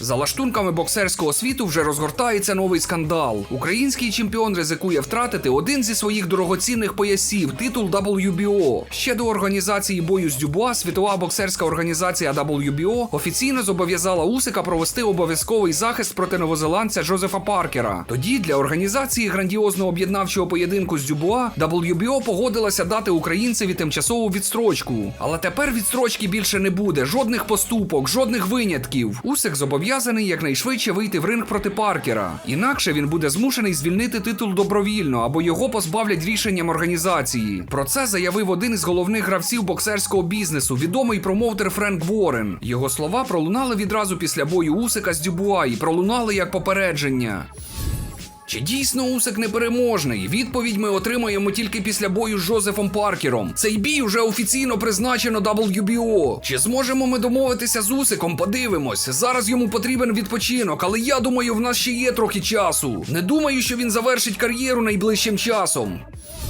За лаштунками боксерського світу вже розгортається новий скандал. Український чемпіон ризикує втратити один зі своїх дорогоцінних поясів титул WBO. Ще до організації бою з Дюбуа світова боксерська організація WBO офіційно зобов'язала Усика провести обов'язковий захист проти новозеландця Джозефа Паркера. Тоді для організації грандіозного об'єднавчого поєдинку з Дюбуа WBO погодилася дати українцеві тимчасову відстрочку. Але тепер відстрочки більше не буде, жодних поступок, жодних винятків. Усик зобов'язаний якнайшвидше вийти в ринг проти Паркера. Інакше він буде змушений звільнити титул добровільно або його позбавлять рішенням організації. Про це заявив один із головних гравців боксерського бізнесу, відомий промоутер Френк Ворен. Його слова пролунали відразу після бою Усика з Дюбуа і пролунали як попередження. Чи дійсно Усик непереможний? Відповідь ми отримаємо тільки після бою з Жозефом Паркером. Цей бій уже офіційно призначено WBO. Чи зможемо ми домовитися з Усиком? Подивимось. Зараз йому потрібен відпочинок, але я думаю, в нас ще є трохи часу. Не думаю, що він завершить кар'єру найближчим часом.